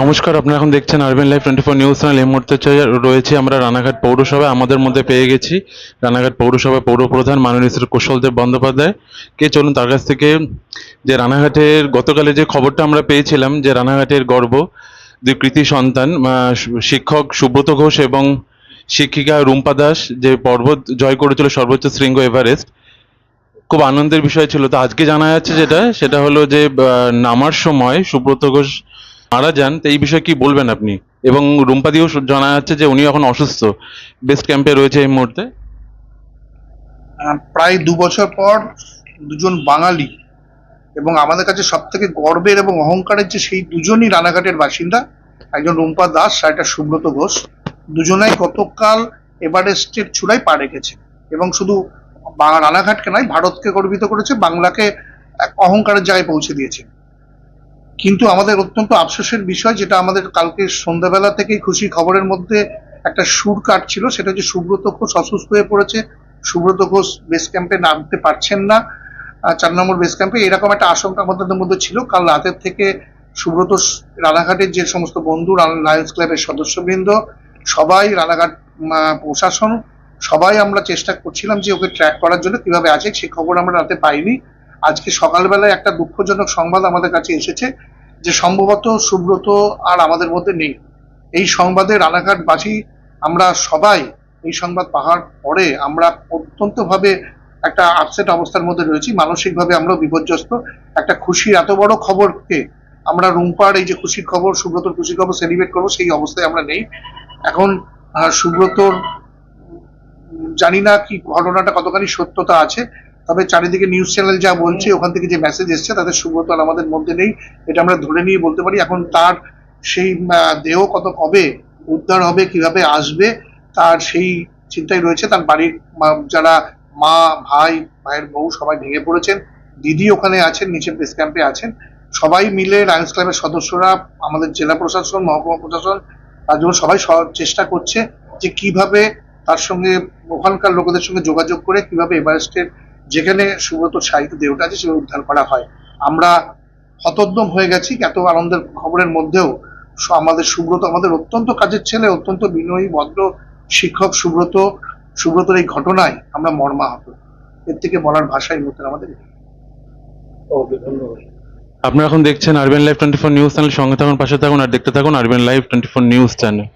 নমস্কার, আপনারা এখন দেখছেন Urban live twenty four news channel এই মুহূর্তে রয়েছে আমরা রানাঘাট পৌরসভায়। আমাদের মধ্যে পেয়ে গেছি রানাঘাট পৌরসভায় পৌরপ্রধান মাননীয় শ্রী কুশলদেব বন্দ্যোপাধ্যায়। কে চলুন তার কাছ থেকে যে রানাঘাটের গতকালে যে খবরটা আমরা পেয়েছিলাম যে রানাঘাটের গর্ব দুই কৃতি সন্তান শিক্ষক সুব্রত ঘোষ এবং শিক্ষিকা রুম্পা দাস যে পর্বত জয় করেছিল সর্বোচ্চ শৃঙ্গ এভারেস্ট, খুব আনন্দের বিষয় ছিল। তো আজকে জানা যাচ্ছে যেটা, সেটা হলো যে নামার সময় সুব্রত ঘোষ মারা যান, তো এই বিষয়ে কি বলবেন আপনি? এবং রুম্পা দিও জানা যাচ্ছে যে উনি এখন অসুস্থ। বেস্ট ক্যাম্পে রয়েছে এই মুহূর্তে। প্রায় দু বছর পর দুজন বাঙালি এবং আমাদের কাছে সব থেকে গর্বের এবং অহংকারের যে সেই দুজনই রানাঘাটের বাসিন্দা, একজন রুম্পা দাস আর একটা সুব্রত ঘোষ, দুজনাই গতকাল এভারেস্টের চূড়ায় পা রেখেছে এবং শুধু রানাঘাটকে নয়, ভারতকে গর্বিত করেছে, বাংলাকে এক অহংকারের জায়গায় পৌঁছে দিয়েছে। কিন্তু আমাদের অত্যন্ত আফসোসের বিষয় যেটা আমাদের কালকে সন্ধ্যাবেলা থেকেই খুশি খবরের মধ্যে একটা সুর কাটছিল, সেটা হচ্ছে সুব্রত ঘোষ অসুস্থ হয়ে পড়েছে। সুব্রত ঘোষ বেস ক্যাম্পে নামতে পারছেন না। চার নম্বর বেস ক্যাম্পে এরকম একটা আশঙ্কা আমাদের মধ্যে ছিল। কাল রাতের থেকে সুব্রত রানাঘাটের যে সমস্ত বন্ধু লায়ন্স ক্লাবের সদস্যবৃন্দ, সবাই রানাঘাট প্রশাসন, সবাই আমরা চেষ্টা করছিলাম যে ওকে ট্র্যাক করার জন্য, কীভাবে আছে, সে খবর আমরা রাতে পাইনি। আজকে সকালবেলায় একটা দুঃখজনক সংবাদ আমাদের কাছে এসেছে যে সম্ভবত সুব্রত আর আমাদের মধ্যে নেই। এই সংবাদে রানাঘাটবাসী আমরা সবাই এই সংবাদ পাওয়ার পরে আমরা অত্যন্তভাবে একটা আপসেট অবস্থার মধ্যে রয়েছি। মানসিকভাবে আমরা বিপর্যস্ত। একটা খুশির এত বড় খবরকে আমরা রুম্পার এই যে খুশির খবর, সুব্রতর খুশির খবর সেলিব্রেট করব, সেই অবস্থায় আমরা নেই। এখন সুব্রতর জানি না কি ঘটনাটা কতখানি সত্যতা আছে। তবে চারিদিকে নিউজ চ্যানেল যা বলছে, ওখান থেকে যে মেসেজ এসছে তাদের সুব্রত আর আমাদের মধ্যে নেই। এটা আমরা ধরে নিয়ে বলতে পারি, এখন তার সেই দেহ কত কবে উদ্ধার হবে, কীভাবে আসবে, তার সেই চিন্তাই রয়েছে। তার বাড়ির যারা মা, ভাই, ভাইয়ের বউ সবাই ভেঙে পড়েছেন, দিদি ওখানে আছেন, নিচে প্রেস ক্যাম্পে আছেন। সবাই মিলে লায়ন্স ক্লাবের সদস্যরা, আমাদের জেলা প্রশাসন, মহকুমা প্রশাসন রাজ্য সবাই চেষ্টা করছে যে কীভাবে তার সঙ্গে, ওখানকার লোকেদের সঙ্গে যোগাযোগ করে কীভাবে এভারেস্টের যেখানে সুব্রত সাহিত্য দেহটা আছে সেটা উদ্ধার করা হয়। আমরা হতোদ্যম হয়ে গেছি এত আনন্দের খবরের মধ্যেও। আমাদের সুব্রত আমাদের অত্যন্ত কাজের ছেলে অত্যন্ত বিনয়ী ভদ্র শিক্ষক সুব্রত। সুব্রতর এই ঘটনায় আমরা মর্মাহত। এর থেকে বলার ভাষাই মধ্যে আমাদের। আপনারা এখন দেখছেন Urban live twenty four news channel সঙ্গে থাকুন পাশে থাকুন আর দেখতে থাকুন Urban live twenty four news channel